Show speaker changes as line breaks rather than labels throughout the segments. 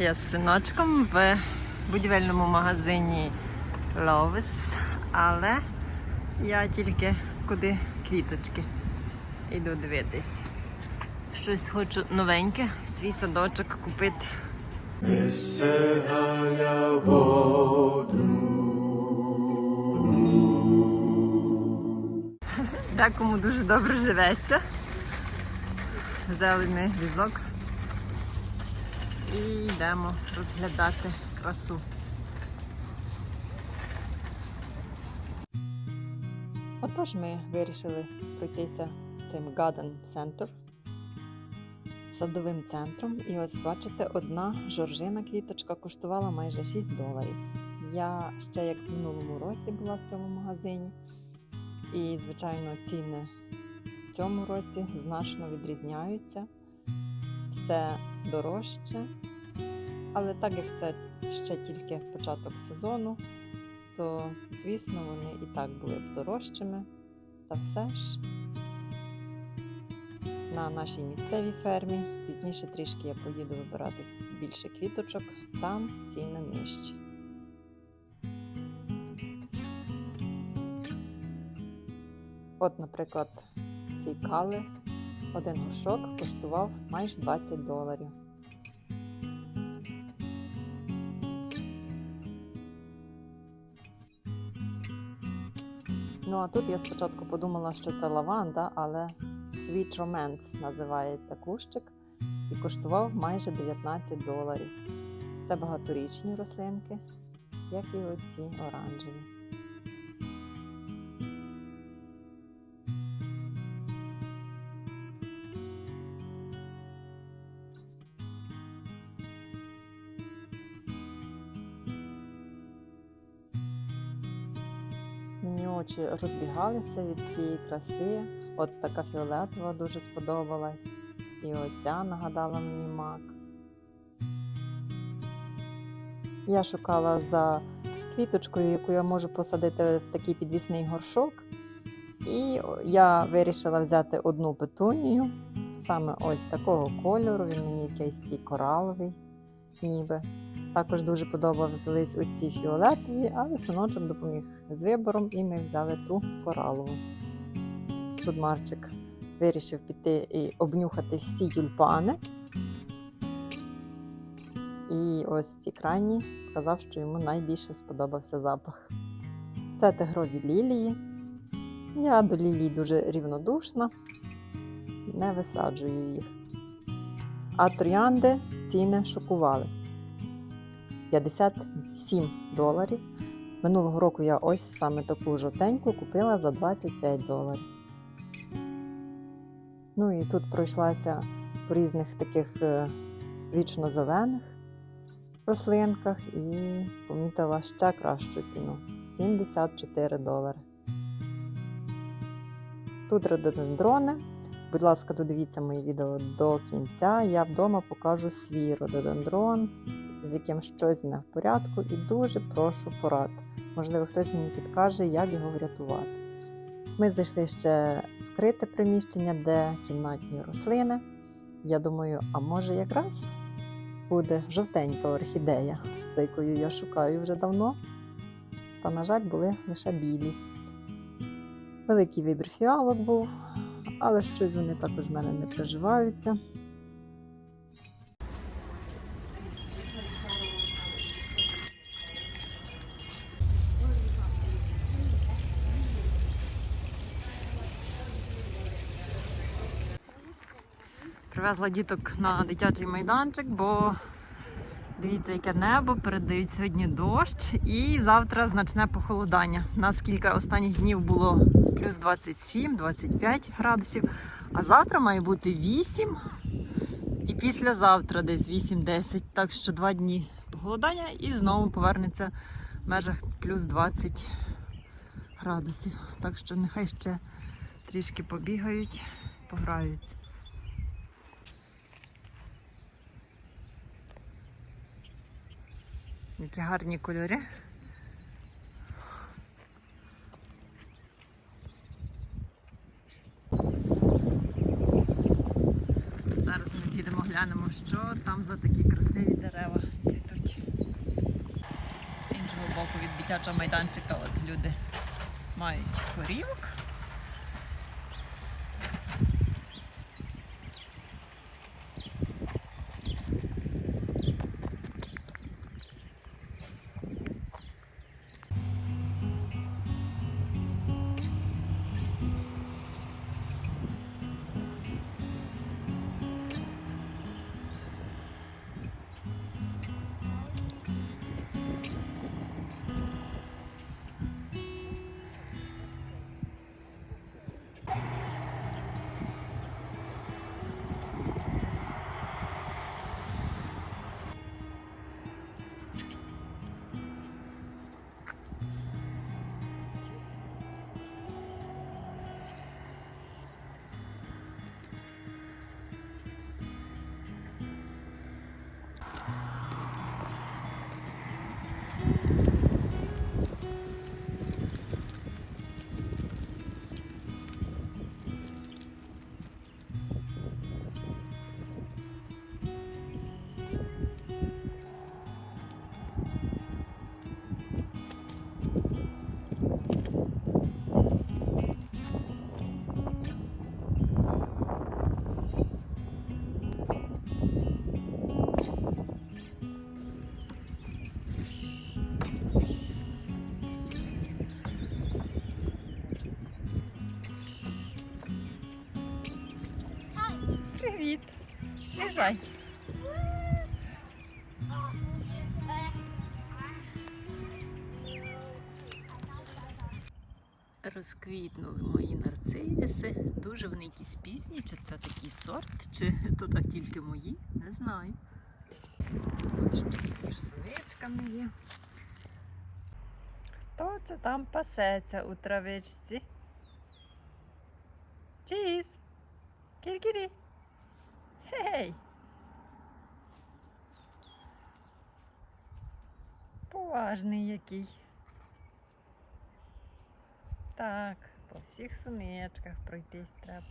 Я з синочком в будівельному магазині Lovis, але я тільки куди квіточки йду дивитись. Щось хочу новеньке, в свій садочок купити. Декому дуже добре живеться. Ми візок і йдемо розглядати красу. Отож ми вирішили пройтися цим Garden Center садовим центром. І ось бачите, одна жоржина квіточка коштувала майже 6 доларів. Я ще як в минулому році була в цьому магазині. І, звичайно, ціни в цьому році значно відрізняються. Все дорожче. Але так як це ще тільки початок сезону, то, звісно, вони і так були б дорожчими. Та все ж на нашій місцевій фермі. Пізніше трішки я поїду вибирати більше квіточок, там ціни нижчі. От, наприклад, ці кали один горшок коштував майже 20 доларів. Ну а тут я спочатку подумала, що це лаванда, але Sweet Romance називається кущик і коштував майже 19 доларів. Це багаторічні рослинки, як і оці оранжеві. Очі розбігалися від цієї краси. От така фіолетова дуже сподобалась. І оця нагадала мені мак. Я шукала за квіточкою, яку я можу посадити в такий підвісний горшок. І я вирішила взяти одну петунію, саме ось такого кольору. Він мені якийсь такий кораловий, ніби. Також дуже подобались оці фіолетові, але синочок допоміг з вибором, і ми взяли ту коралову. Тут Марчик вирішив піти і обнюхати всі тюльпани. І ось ці крайні сказав, що йому найбільше сподобався запах. Це тигрові лілії. Я до лілій дуже рівнодушна, не висаджую їх. А троянди ціни шокували. 57 доларів. Минулого року я ось саме таку жовтеньку купила за 25 доларів. Ну і тут пройшлася по різних таких е, вічно-зелених рослинках і помітила ще кращу ціну 74 долари. Тут рододендрони. Будь ласка, додивіться мої відео до кінця. Я вдома покажу свій рододендрон, з яким щось не в порядку, і дуже прошу порад. Можливо, хтось мені підкаже, як його врятувати. Ми зайшли ще вкрите приміщення, де кімнатні рослини. Я думаю, а може якраз буде жовтенька орхідея, за якою я шукаю вже давно. Та, на жаль, були лише білі. Великий вибір фіалок був, але щось вони також в мене не приживаються. Привезла діток на дитячий майданчик, бо дивіться, яке небо, передають сьогодні дощ і завтра значне похолодання. У нас кілька останніх днів було плюс 27-25 градусів, а завтра має бути 8 і післязавтра десь 8-10. Так що два дні похолодання і знову повернеться в межах плюс 20 градусів. Так що нехай ще трішки побігають, пограються. Які гарні кольори. Зараз ми підемо глянемо, що там за такі красиві дерева цвітуть. З іншого боку від дитячого майданчика от люди мають корівок. Розквітнули мої нарциси. Дуже вони якісь пізні, чи це такий сорт, чи то так тільки мої, не знаю. От ще між є. Хто це там пасеться у травичці? Чіз! Кіркірі! Гей! Поважний який. Так, по всіх сунечках пройтись треба.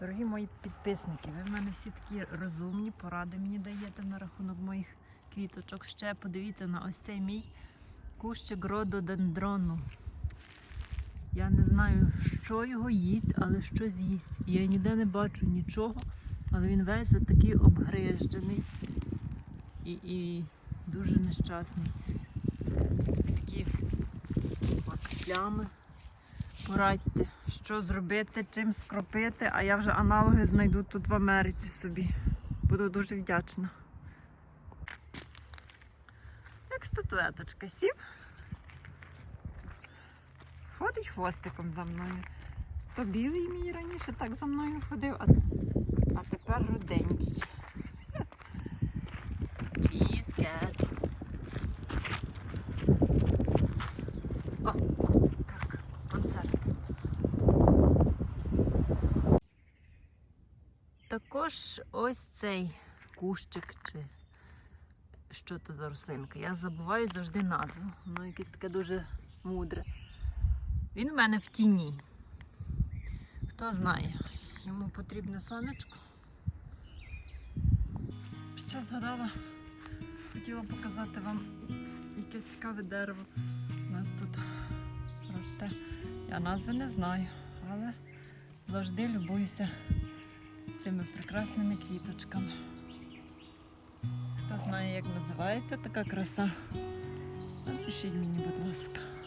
Дорогі мої підписники, ви в мене всі такі розумні поради мені даєте на рахунок моїх квіточок. Ще подивіться на ось цей мій кущик рододендрону. Я не знаю, що його їсть, але щось їсть. Я ніде не бачу нічого, але він весь такий обгрижений і, і дуже нещасний. Такі от плями. Порадьте, що зробити, чим скропити, а я вже аналоги знайду тут в Америці собі. Буду дуже вдячна. Як статуеточка сів. Ходить хвостиком за мною. То білий мій раніше так за мною ходив, а, а тепер руденький. Чізкет. О, так, концерт. Також ось цей кущик чи що то за рослинка. Я забуваю завжди назву. Воно якесь таке дуже мудре. Він в мене в тіні. Хто знає, йому потрібне сонечко. Ще згадала, хотіла показати вам, яке цікаве дерево у нас тут росте. Я назви не знаю, але завжди любуюся цими прекрасними квіточками. Хто знає, як називається така краса, напишіть мені, будь ласка.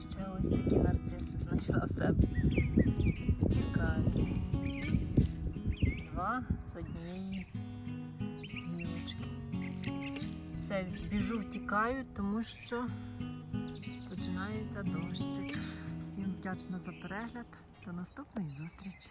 Ще ось такі нарциси знайшла в себе. Цікаві. Два з однієї гілочки. Все, біжу, втікаю, тому що починається дощик. Всім вдячна за перегляд. До наступної зустрічі.